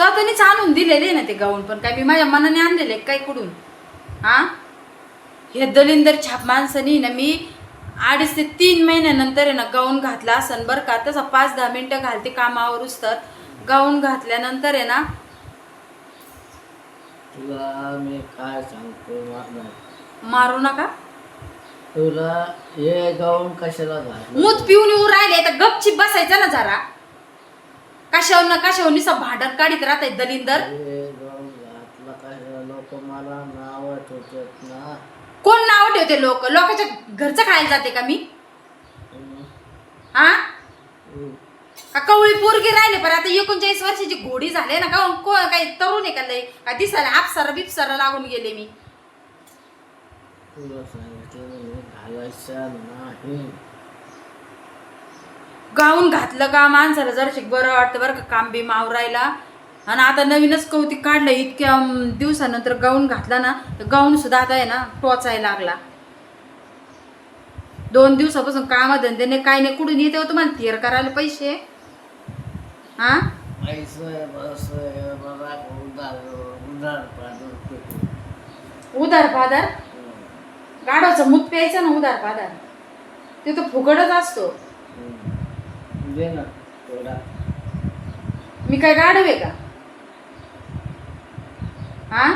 स्वतःनीच आणून दिलेले ना ते गाऊन पण काय मी माझ्या मनाने आणलेले काय कुठून? हा? हे दलिंदर छाप माणसानी ना मी अडीच ते तीन महिन्यानंतर आहे ना गाऊन घातला असन बरं का. तसा पाच दहा मिनटं घालते कामावरूच तर गाऊन घातल्यानंतर आहे ना तुला मी काय सांगतो मारू नका. तुला हे गाऊन कशाला मूत पिऊन येऊ राहिले तर गपची बसायचा ना जरा. कशावर ना कशावर निसा भांडण काढीत राहत दलिंदर? हे? ठेवतात ना. कोण नाव ठेवते लोक? लोकांच्या घरचं खायला जाते का मी. हा. का कवळी पोरगी राहिले पण आता एकोणचाळीस वर्षाची घोडी झाले ना का को काही तरुण आहे का लय का दिसायला आपसारा बिपसारा लागून गेले मी तुला सांगितलं मी घालायचं नाही गाऊन घातलं का? माणसाला जराशीक बरं वाटतं बरं का काम बी मावरायला. आणि आता नवीनच कौतिक काढलं इतक्या दिवसानंतर गाऊन घातला ना गाऊन सुद्धा आता आहे ना टोचायला लागला. दोन दिवसापासून कामधंद्याने काय नाही कुठून येते हो तुम्हाला? तीर करायला पैसे? हा? बस उधार पाधार? गाढवाचा मूत प्यायचा ना उधार पाधार? ते तर फुकटच असतो. दे ना थोडा मी काय गाढव आहे का? हा?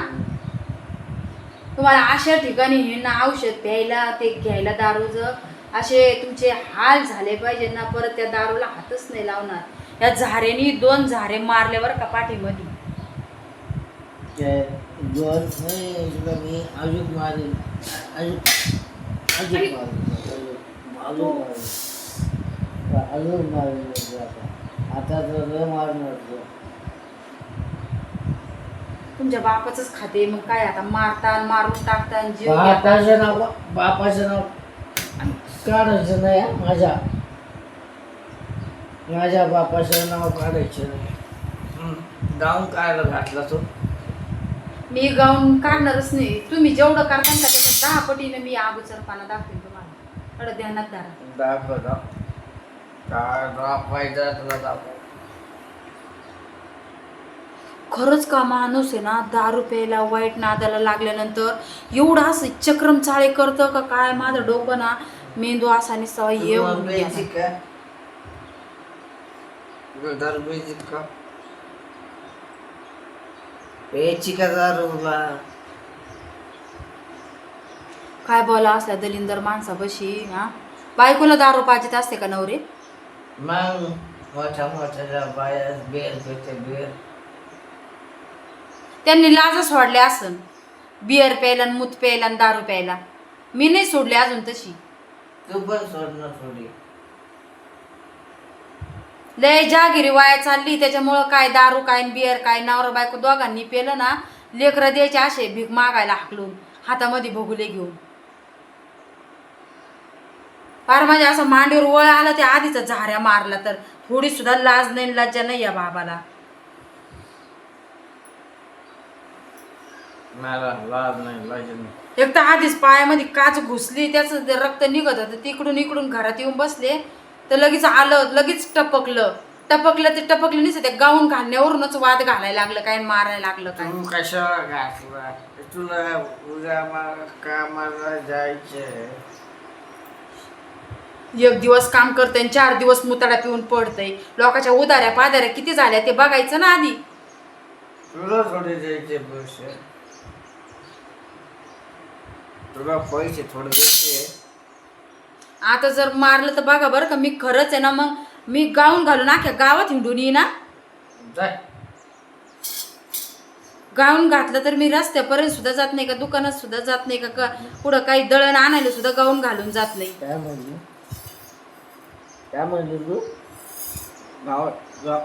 तुम्हाला अशा ठिकाणी हे ना औषध प्यायला ते घ्यायला दारूच असे तुमचे हाल झाले पाहिजे ना परत त्या दारूला हातच नाही लावणार. या झारेनी दोन झारे मारले बरं का पाठीमध्ये. दोन मी अजून मारेन. अजून अजून मारेन. अजून अजून मारेन अजून मारेन आता. आता तर लय मारणार तो. तुमच्या बापाचंच खाते. मग काय आता? मारता मारून टाकता आणि जीव. बापाचं नाव बापाचं नाव काढायचं नाही हं, माझ्या. माझ्या बापाचं नाव काढायचं नाही. गाऊन काढायला घातला तो? मी गाऊन काढणारच नाही. तुम्ही जेवढं करता का त्याच्या दहा पटीने मी अगोदरपणा दाखवेन तुम्हाला. थोडं ध्यानात धरा. दाखव दाखव. काय दाखवायचं तुला दाखव. खरंच का माणूस आहे ना दारू प्यायला वाईट नादाला लागल्यानंतर एवढं असं चक्रम चाळे करतं का काय? माझं डोकं ना मेंदू असा निसवा तुला येऊन प्यायची गेला. का तुला दारू प्यायची का? प्यायची का दारूला काय बोला असल्या दलिंदर माणसापाशी हा? बायकोला दारू पाहिजेत असते का नवरे? मग मोठ्या मोठ्या बाया बेर पेते बेर त्यांनी लाजच सोडले असन. बियर प्यायला आणि मूत प्यायला आणि दारू प्यायला. मी नाही सोडले अजून तशी. तू पण सोडणार थोडी. लय जागिरी वाया चालली. त्याच्यामुळं काय दारू काय आणि बियर काय नवरा बायको दोघांनी पेलं ना लेकरं द्यायचे असे भीक मागायला हाकलून हातामध्ये भोगले घेऊन. फार म्हणजे असं मांडीवर वळ आला ते आधीच झाऱ्या मारला तर. थोडी सुद्धा लाज नाही लज्जा नाही या बाबाला. मला लाज नाही लाज नाही. एक तर आधीच पायामध्ये काच घुसली त्याचं रक्त निघत होतं तिकडून इकडून घरात येऊन बसले. तर लगेच आलं लगेच टपकलं. टपकलं ते टपकलं नाही ते गाऊन घालण्यावरूनच वाद घालायला लागलं काय मारायला लागलं काय. तू कशाला घातला? तुला उद्या मला कामाला एक दिवस काम करतंय आणि चार दिवस मुताडा पिऊन पडतंय. लोकांच्या उदाऱ्या पादाऱ्या किती झाल्या ते बघायचं ना आधी. तुला थोडे द्यायचे पैसे. तुला पैसे थोडे द्यायचे. आता जर मारलं तर बघा बरं का मी खरंच आहे ना मग मी गाऊन घालून अख्ख्या गावात हिंडून येईन ना जाय. गाऊन घातलं तर मी रस्त्यापर्यंत सुद्धा जात नाही का दुकानात सुद्धा जात नाही का का पुढं काही दळण आणायला सुद्धा गाऊन घालून जात नाही. काय म्हणली? काय म्हणली तू? गावात. जा.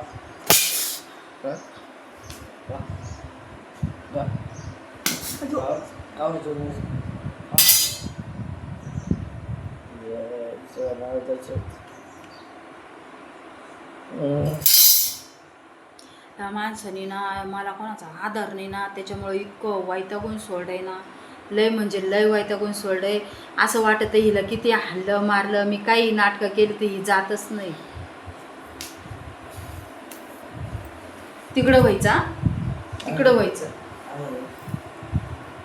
त्या माणसाने ना मला कोणाचा आधार नाही ना त्याच्यामुळे इतकं वैतागून सोडलंय ना. लय म्हणजे लय वैतागून सोडलंय. असं वाटतं हिला किती हल्लं मारलं मी काही नाटकं केली तर ही जातच नाही. तिकडं व्हायचा तिकडं व्हायचं.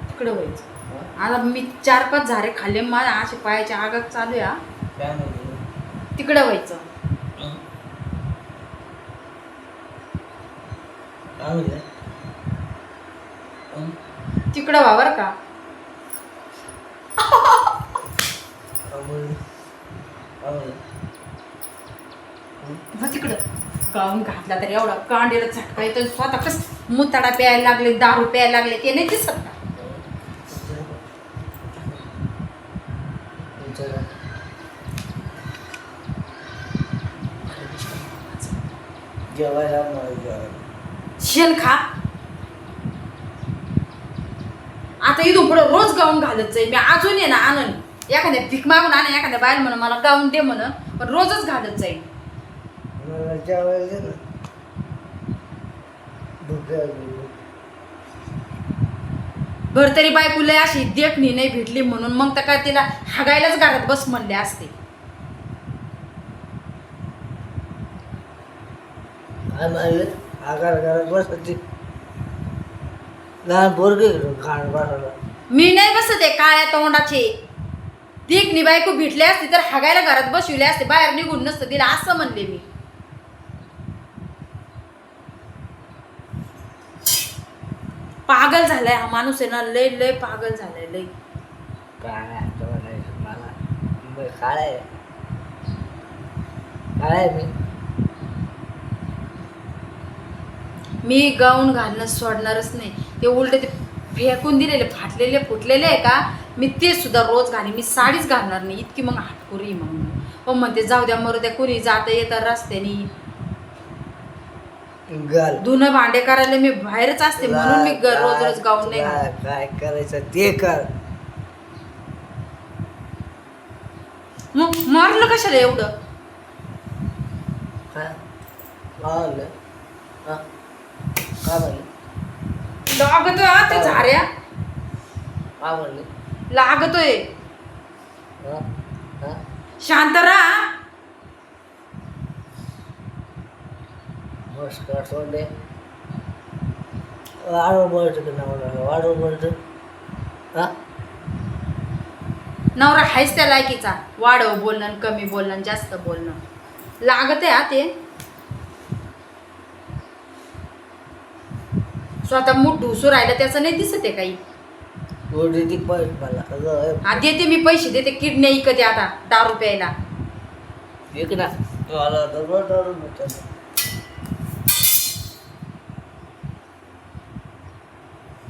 तिकडं व्हायचं? आता मी चार पाच झारे खाल्ले मला असे पायाच्या आगात चालू म्हणते तिकडं व्हायचं? तिकडं व्हा बरं का. मग तिकडं. गाऊन घातला तर एवढा कांडेला झटका येतो स्वतः कस मुताडा प्यायला लागले दारू प्यायला लागले ते नाही दिसत. जेवायला शेल खा. आता इथून पुढं रोज गाऊन घालत जाईल. मी अजून ये ना आनंद. एखाद्या भीक मागून आणा एखाद्या बाहेर म्हणून मला गाऊन दे म्हणून पण रोजच घालत जाईल मला जेवायला दे ना. भूक लागली. भर तरी अशी देखणी नाही भेटली म्हणून मग तर काय तिला हागायलाच घरात बस म्हणले असते. काय म्हणले आकार करत बसती लहान पोरगे घाण बसायला. मी नाही बसत आहे काळ्या तोंडाचे. देखणी बायको भेटली असती तर हागायला घरात बसविले असते बाहेर निघून नसतं तिला असं म्हणले मी. पागल झालाय हा माणूस आहे ना लय लय पागल झालाय लय. काय मी. मी गाऊन घालणं सोडणारच नाही. ते उलट ते फेकून दिलेले फाटलेले फुटलेले आहे का? मी ते सुद्धा रोज घाली मी साडीच घालणार नाही. इतकी मग हाटपुरी आहे मग. हो म्हणते जाऊ द्या मरू द्या. कुणी जाता येतात रस्त्यानी. धुणं भांडे करायला मी बाहेरच असते म्हणून मी रोज रोज गाऊन नाही. काय करायचं ते कर. मग मारलं कशाला एवढं? हा? काय म्हणले लागतोय हा ते झाऱ्या. काय म्हणले? लागतोय. हा? हा? शांत राहा. नमस्कार सोडले वाढव बोलतो की नवरा? वाढव बोलतो हा? नवरा हायच त्या लायकीचा. वाढव बोलणं कमी बोलणं जास्त बोलणं. लागत हा ते. स्वतः मूठ ढुसू राहिलं त्याचं नाही दिसत आहे काही. ती मला. अगं हा देते मी पैसे देते किडण्या इकते आता दारू प्यायला एक ना तो आला तर बरं दारू भेटत.